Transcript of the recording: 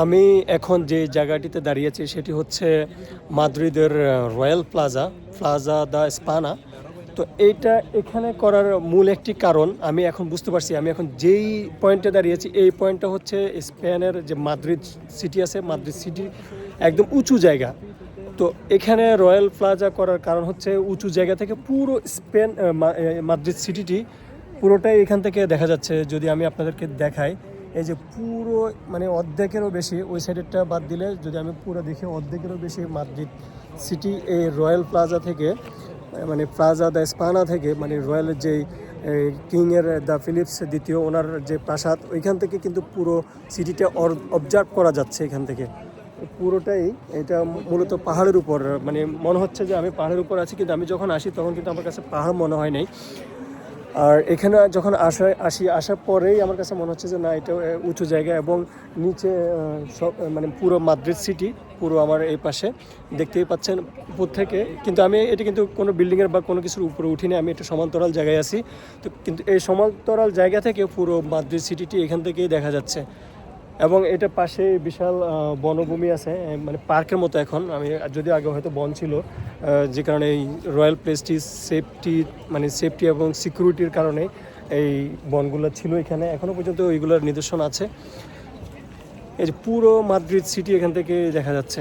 আমি এখন যে জায়গাটিতে দাঁড়িয়েছি সেটি হচ্ছে মাদ্রিদের royal plaza plaza de Espana. তো এইটা এখানে করার মূল একটি কারণ, আমি এখন বুঝতে পারছি, আমি এখন যেই পয়েন্টে দাঁড়িয়েছি, এই পয়েন্টটা হচ্ছে স্পেনের যে মাদ্রিদ সিটি আছে, মাদ্রিদ সিটি একদম উঁচু জায়গা। তো এখানে রয়্যাল প্লাজা করার কারণ হচ্ছে উঁচু জায়গা থেকে পুরো স্পেন মাদ্রিদ সিটিটি পুরোটাই এখান থেকে দেখা যাচ্ছে। যদি আমি আপনাদেরকে দেখাই এই যে পুরো মানে অর্ধেকেরও বেশি, ওই সাইডেরটা বাদ দিলে যদি আমি পুরো দেখি, অর্ধেকেরও বেশি মাদ্রিদ সিটি এই রয়্যাল প্লাজা থেকে মানে প্লাজা দ্য স্পানা থেকে মানে রয়্যালের যেই কিংয়ের দ্য ফিলিপস দ্বিতীয়, ওনার যে প্রাসাদ, ওইখান থেকে কিন্তু পুরো সিটিটা অবজার্ভ করা যাচ্ছে এখান থেকে। পুরোটাই এটা মূলত পাহাড়ের উপর মানে মনে হচ্ছে যে আমি পাহাড়ের উপর আছি, কিন্তু আমি যখন আসি তখন কিন্তু আমার কাছে পাহাড় মনে হয় নাই। আর এখানে যখন আসা, আসি, আসার পরেই আমার কাছে মনে হচ্ছে যে না, এটা উঁচু জায়গা এবং নিচে সব মানে পুরো মাদ্রিদ সিটি, পুরো আমার এই পাশে। দেখতেই পাচ্ছেন উপর থেকে, কিন্তু আমি এটা কিন্তু কোনো বিল্ডিংয়ের বা কোনো কিছুর উপরে উঠিনি, আমি একটা সমান্তরাল জায়গায় আছি। তো কিন্তু এই সমান্তরাল জায়গা থেকে পুরো মাদ্রিদ সিটিটি এখান থেকেই দেখা যাচ্ছে। এবং এটা পাশে বিশাল বনভূমি আছে মানে পার্কের মতো এখন। আমি যদি আগে হয়তো বন ছিল যে কারণে এই রয়্যাল প্লেসটি সেফটি মানে সেফটি এবং সিকিউরিটির কারণে এই বনগুলো ছিল এখানে। এখনও পর্যন্ত ওইগুলোর নিদর্শন আছে। এই যে পুরো মাদ্রিদ সিটি এখান থেকে দেখা যাচ্ছে।